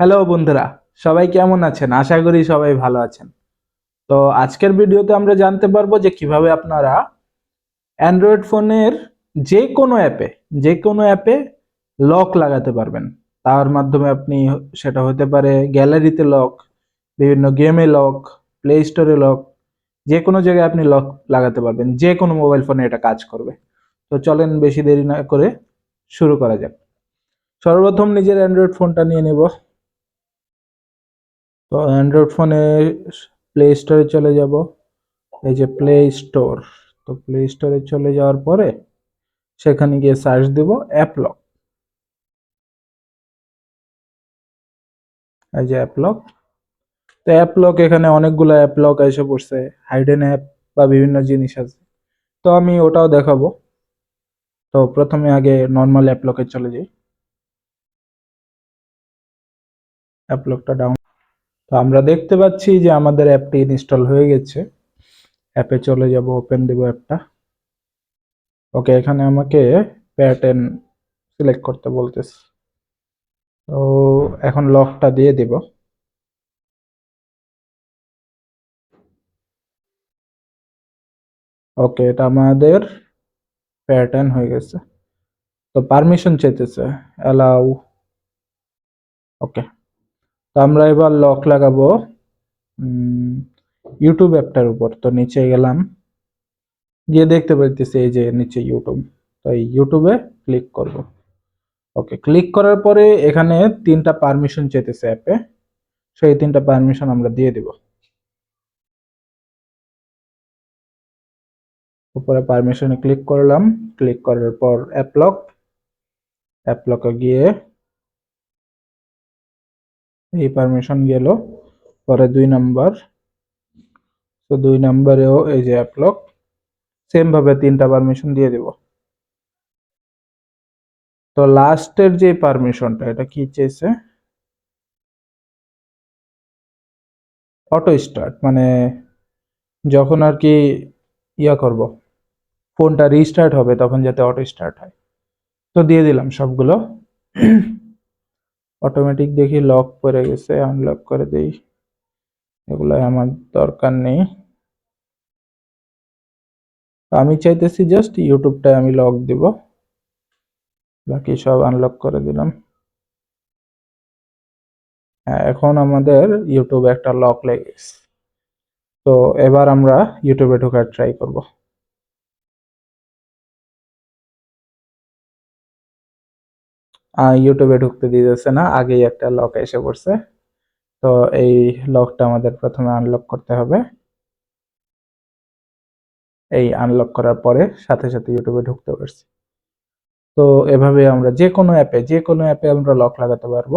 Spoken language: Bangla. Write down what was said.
হ্যালো বন্ধুরা, সবাই কেমন আছেন? আশা করি সবাই ভালো আছেন। তো আজকের ভিডিওতে আমরা জানতে পারব যে কীভাবে আপনারা অ্যান্ড্রয়েড ফোনের যে কোনো অ্যাপে যে কোনো অ্যাপে লক লাগাতে পারবেন। তার মাধ্যমে আপনি সেটা হতে পারে গ্যালারিতে লক বিভিন্ন গেমে লক প্লে স্টোরে লক যে কোনো জায়গায় আপনি লক লাগাতে পারবেন। যে কোনো মোবাইল ফোনে এটা কাজ করবে। তো চলেন বেশি দেরি না করে শুরু করা যাক। সর্বপ্রথম নিজের অ্যান্ড্রয়েড ফোনটা নিয়ে নেব। তো অ্যান্ড্রয়েড ফোনে প্লে স্টোরে চলে যাব। এই যে প্লে স্টোর তো প্লে স্টোরে চলে যাওয়ার পরে সেখানে গিয়ে সার্চ দেব অ্যাপ লক এই যে অ্যাপ লক তো অ্যাপ লক এখানে অনেকগুলো অ্যাপ লক এসে পড়ছে হাইডেন অ্যাপ বা বিভিন্ন জিনিস আছে। তো আমি ওটাও দেখাবো। তো প্রথমে আগে নর্মাল অ্যাপ লকে চলে যাই। অ্যাপ লকটা ডাউন তো আমরা দেখতে পাচ্ছি যে আমাদের অ্যাপটি ইনস্টল হয়ে গেছে। অ্যাপে চলে যাব ওপেন দেব অ্যাপটা। ওকে এখানে আমাকে প্যাটার্ন সিলেক্ট করতে বলতেছে। তো এখন লকটা দিয়ে দিব। ওকে এটা আমাদের প্যাটার্ন হয়ে গেছে। তো পারমিশন চাইতেছে অ্যালাউ ওকে তো আমরা এবার লক লাগাবো ইউটিউব অ্যাপটার উপর। তো নিচে গেলাম, গিয়ে দেখতে পাইতেছি এই যে নিচে ইউটিউব তো এই ইউটিউবে ক্লিক করব। ওকে ক্লিক করার পরে এখানে তিনটা পারমিশন চেতেছে অ্যাপে সেই তিনটা পারমিশন আমরা দিয়ে দিব। উপরে পারমিশনে ক্লিক করলাম। ক্লিক করার পর অ্যাপ লক অ্যাপ লকে গিয়ে এই পারমিশন গেল, পরে দুই নাম্বার তো দুই নাম্বারেও এই যে অ্যাপ লক সেম ভাবে তিনটা পারমিশন দিয়ে দিব। তো লাস্টের যে পারমিশনটা এটা কি চেয়েছে? অটো স্টার্ট মানে যখন আর কি ইয়া করব ফোনটা রিস্টার্ট হবে, তখন যাতে অটো স্টার্ট হয়। তো দিয়ে দিলাম সবগুলো। অটোমেটিক দেখি লক করে গেছে আনলক করে দেই। এগুলো আমার দরকার নেই। আমি চাইতেছি জাস্ট ইউটিউবটায় আমি লক দিব। বাকি সব আনলক করে দিলাম। হ্যাঁ এখন আমাদের ইউটিউবে একটা লক লেগে গেছে। তো এবার আমরা ইউটিউবে ঢোকার ট্রাই করব। ইউটিউবে ঢুকতে দিতেছে না, আগেই একটা লক এসে পড়ছে। তো এই লকটা আমাদের প্রথমে আনলক করতে হবে। এই আনলক করার পরে সাথে সাথে ইউটিউবে ঢুকতে পারছি। তো এভাবে আমরা যে কোনো অ্যাপে যে কোনো অ্যাপে আমরা লক লাগাতে পারব।